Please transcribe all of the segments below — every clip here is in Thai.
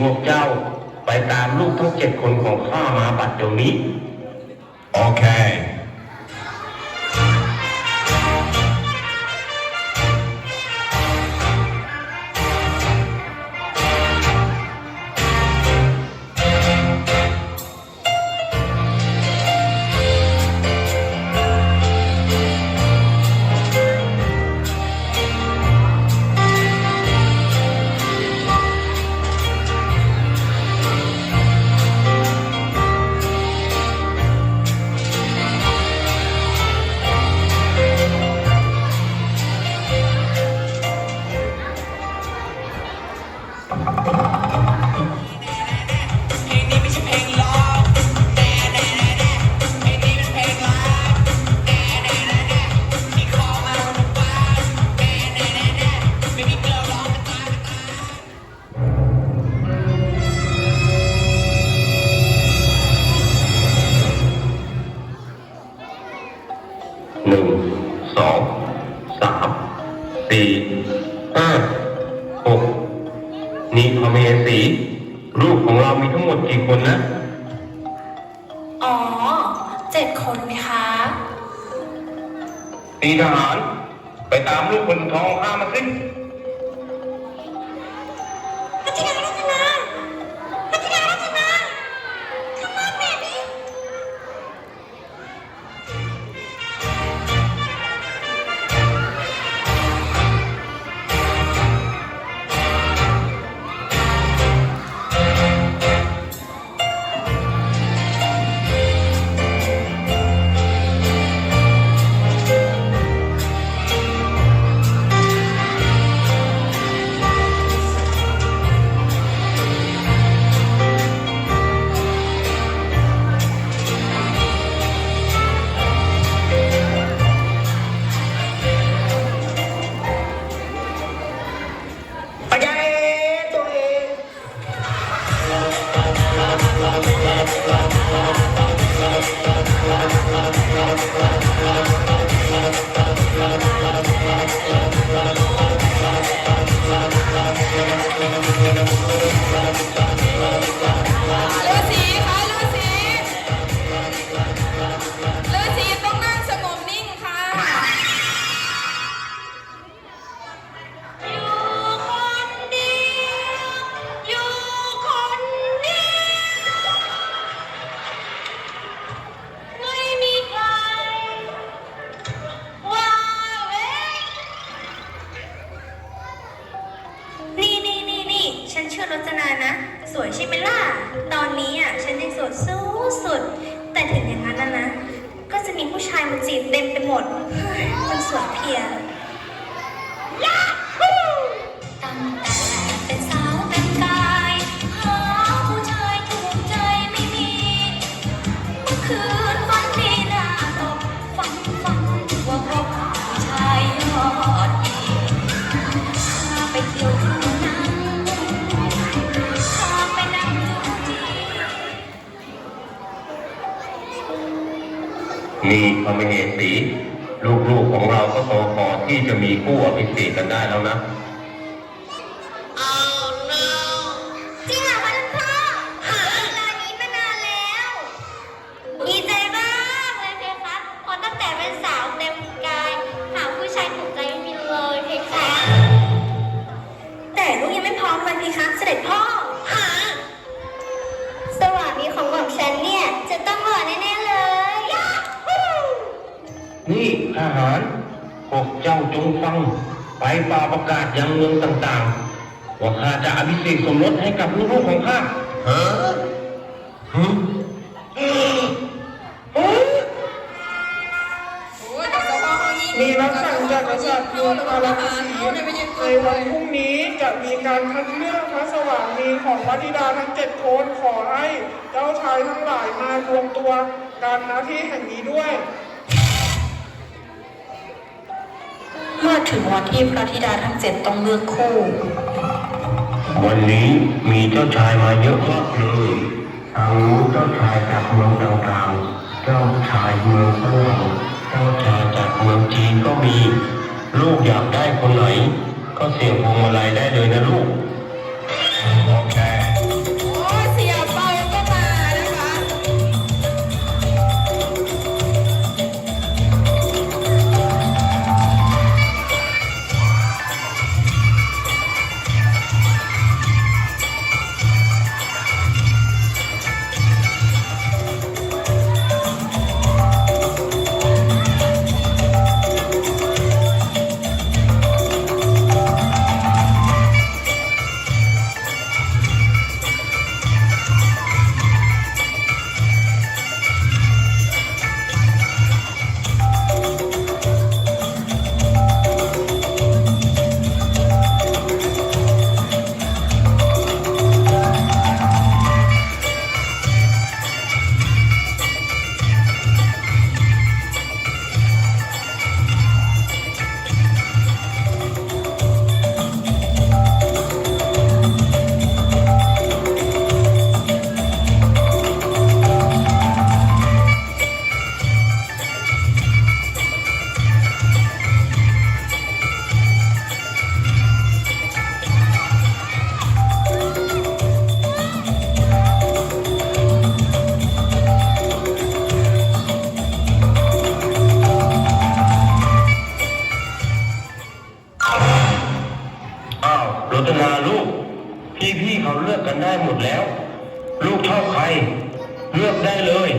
พวกเจ้าไปตามลูกทั้งเจ็ดคนของข้ามาบัดเดี๋ยวนี้ Okay. หนึ่งสองสามสี่ห้าหกนี่พระเมสีลูกของเรามีทั้งหมดกี่คนนะ อ๋อเจ็ดคนไหมคะตีทหาร ไปตามลูกคนท้องข้ามาสิ มาจีบเต็มไปหมดเฮ้ยมันสวยเพียยาฮูตั้งแต่เป็นสาวเป็นกาย หาผู้ชายถูกใจไม่มี เมื่อคืนฝันดีหน้าตกฝันฝันว่าพบผู้ชายยอดดีพาไปเที่ยว มีคอมมิเหสีลูกๆของเราก็โตพอที่จะมีคู่อภิเษกกันได้แล้วนะ นี่ทหารพวกเจ้าจงฟัง ไปป่าประกาศยังเมืองต่างๆ ว่าข้าจะอภิเษกสมรสให้กับลูกๆของข้าฮะฮะมีรับสั่งจากกษัตริย์กรุงอาราสีในวันพรุ่งนี้จะมีการคัดเลือกพระสวามีของวัธิดาทั้งเจ็ดคนขอให้เจ้าชายทั้งหลายมารวมตัวกันณที่แห่งนี้ด้วย เมื่อถึงวันที่พระธิดาทั้งเจ็ดต้องเลือกคู่ วันนี้มีเจ้าชายมาเยอะมากเลยทางนู้นเจ้าชายจากเมืองต่างๆ เจ้าชายเมืองฝรั่งเจ้าชายจากเมืองจีนก็มี ลูกอยากได้คนไหน ก็เสี่ยงพวงมาลัยได้เลยนะลูก อ้าวรจนาลูก พี่พี่เขาเลือกกันได้หมดแล้ว ลูกชอบใคร เลือกได้เลย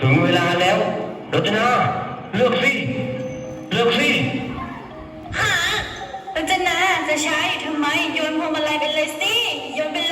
ถึงเวลาแล้วรจนาเลือกสิเลือกสิหารจนาจะใช้าอยู่ทำไมโยนพวงมาลัยไปเลยสิโยนไป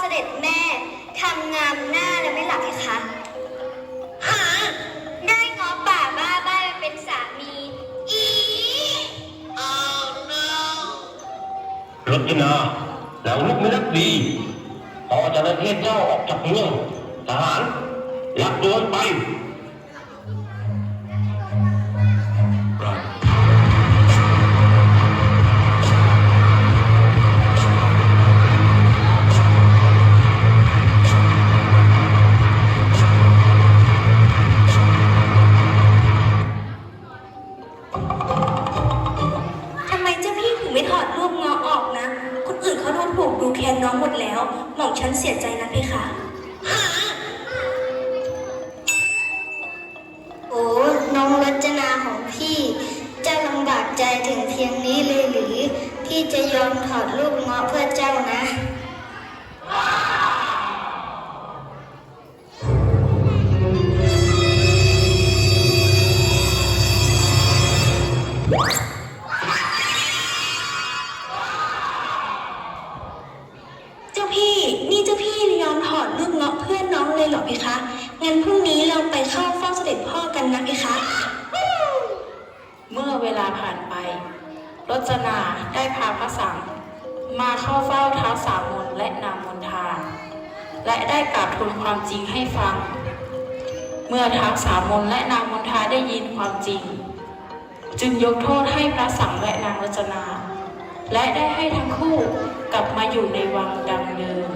เสด็จแม่ทำงามหน้าแล้วไม่หลับเหรอคะหาได้ง้อป่าบ้าบ้าไปเป็นสามี อีรจนาแล้วลูกไม่รักดีพอจะประเทศเจ้าออกจากเมืองทหารลักโดนไป ไม่ถอดรูปเงาะออกนะ คนอื่นเขาดูถูกดูแค้นน้องหมดแล้วหม่อมฉันเสียใจนะเพคะโอ้น้องรัจนาของพี่เจ้าลำบากใจถึงเพียงนี้เลยหรือ พี่จะยอมถอดรูปเงาะเพื่อเจ้านะ ผ่านไปรจนาได้พาพระสังมาเข้าเฝ้าท้าวสามนและนางมนทา และได้กราบทูลความจริงให้ฟัง เมื่อท้าวสามนและนางมนทาได้ยินความจริง จึงยกโทษให้พระสังและนางรจนา และได้ให้ทั้งคู่กลับมาอยู่ในวังดังเดิม